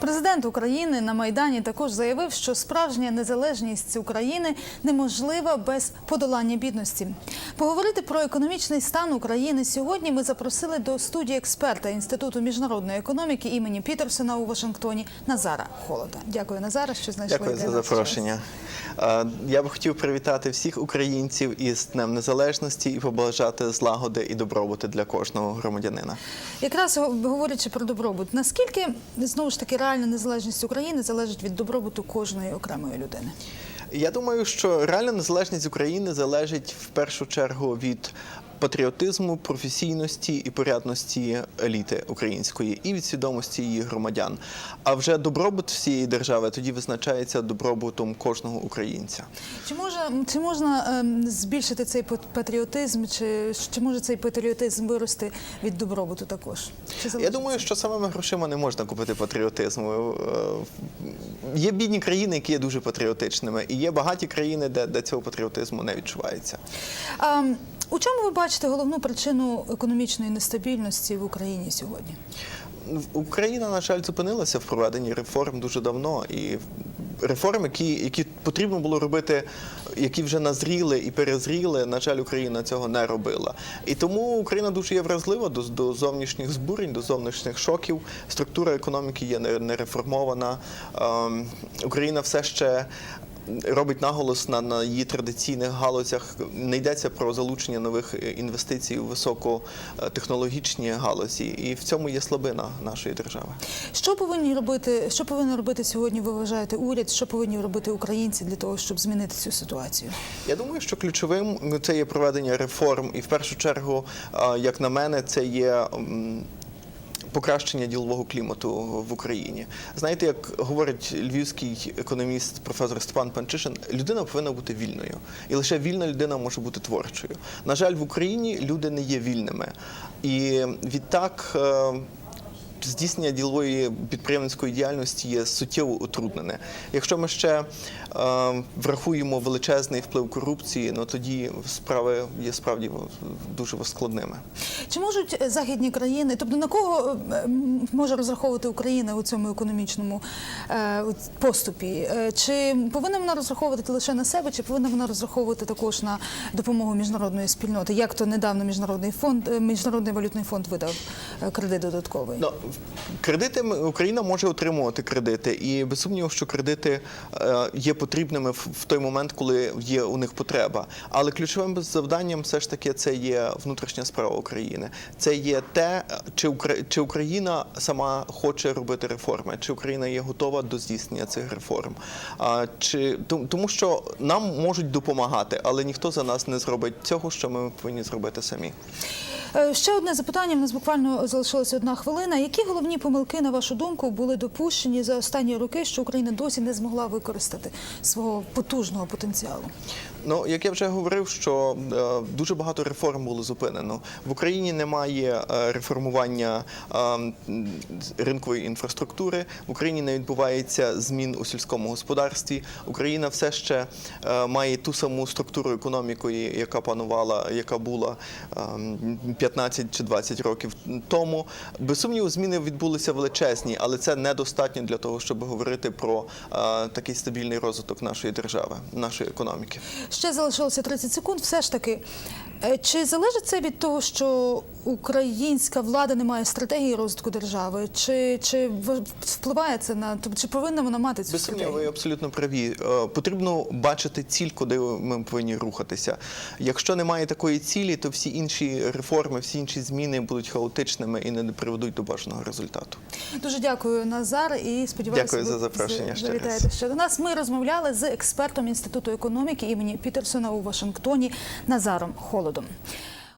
Президент України на майдані також заявив, що справжня незалежність України неможлива без подолання бідності. Поговорити про економічний стан України сьогодні ми запросили до студії експерта Інституту міжнародної економіки імені Пітерсона у Вашингтоні Назара Холода. Дякую, Назара, що знайшли Дякую за запрошення. Е, Я би хотів привітати всіх українців із Днем Незалежності і побажати злагоди і добробути для кожного громадянина. Якраз говорячи про добробут, наскільки знову ж таки реальна незалежність України залежить від добробуту кожної окремої людини? Я думаю, що реальна незалежність України залежить в першу чергу від патріотизму, професійності і порядності еліти української і від свідомості її громадян. А вже добробут всієї держави тоді визначається добробутом кожного українця. Чи може чи можна ем, збільшити цей патріотизм, чи, чи може цей патріотизм вирости від добробуту також? Чи Я думаю, що самими грошима не можна купити патріотизму. Е, Є бідні країни, які є дуже патріотичними, і є багаті країни, де, де цього патріотизму не відчувається. А, м, у чому ви бачите головну причину економічної нестабільності в Україні сьогодні? Україна, на жаль, зупинилася в проведенні реформ дуже давно. І реформ, які, які потрібно було робити, які вже назріли і перезріли, на жаль, Україна цього не робила. І тому Україна дуже є вразлива до, до зовнішніх збурень, до зовнішніх шоків. Структура економіки є не, не реформована. Ем, Україна все ще. Робить наголос на, на її традиційних галузях. Не йдеться про залучення нових інвестицій у високотехнологічні галузі, і в цьому є слабина нашої держави. Що повинні робити? Що повинен робити сьогодні? Ви вважаєте уряд? Що повинні робити українці для того, щоб змінити цю ситуацію? Я думаю, що ключовим ну, це є проведення реформ, і в першу чергу, як на мене, це є. Покращення ділового клімату в Україні. Знаєте, як говорить львівський економіст професор Степан Панчишин, людина повинна бути вільною, і лише вільна людина може бути творчою. На жаль, в Україні люди не є вільними, і відтак. Здійснення ділової підприємницької діяльності є суттєво утруднене. Якщо ми ще е, врахуємо величезний вплив корупції, ну тоді справи є справді дуже складними. Чи можуть е, західні країни, тобто на кого е, може розраховувати Україна у цьому економічному е, поступі? Е, Чи повинна вона розраховувати лише на себе, чи повинна вона розраховувати також на допомогу міжнародної спільноти? Як то недавно міжнародний фонд, міжнародний валютний фонд видав кредит додатковий? Ну, кредити Україна може отримувати кредити, і без сумніву, що кредити е, є потрібними в, той момент, коли є у них потреба. Але ключовим завданням все ж таки це є внутрішня справа України. Це є те, чи, Укра- чи Україна сама хоче робити реформи, чи Україна є готова до здійснення цих реформ. Чи тому, що нам можуть допомагати, але ніхто за нас не зробить цього, що ми повинні зробити самі. Е, Ще одне запитання. У нас буквально залишилася одна хвилина. Які головні помилки, на вашу думку, були допущені за останні роки, що Україна досі не змогла використати свого потужного потенціалу? Ну, як я вже говорив, що е, дуже багато реформ було зупинено. В Україні немає е, реформування ринкової інфраструктури. В Україні не відбувається змін у сільському господарстві. Україна все ще має ту саму структуру економікої, яка панувала, яка була е, м, 15 чи 20 років тому. Без сумніву, зміни відбулися величезні, але це недостатньо для того, щоб говорити про е, такий стабільний розвиток нашої держави, нашої економіки. Ще залишилося 30 секунд. Все ж таки, чи залежить це від того, що українська влада не має стратегії розвитку держави? Чи, чи впливає це на тобто, чи повинна вона мати цю Без сумніву, ви абсолютно праві. Е, Потрібно бачити ціль, куди ми повинні рухатися. Якщо немає такої цілі, то всі інші реформи, всі інші зміни будуть хаотичними і не приведуть до бажаного результату. Дуже дякую, Назар, і сподіваюся, Дякую за запрошення з- ще раз. завітаєте ще до нас. Ми розмовляли з експертом інституту економіки імені Пітерсона у Вашингтоні Назаром Холодом голодом.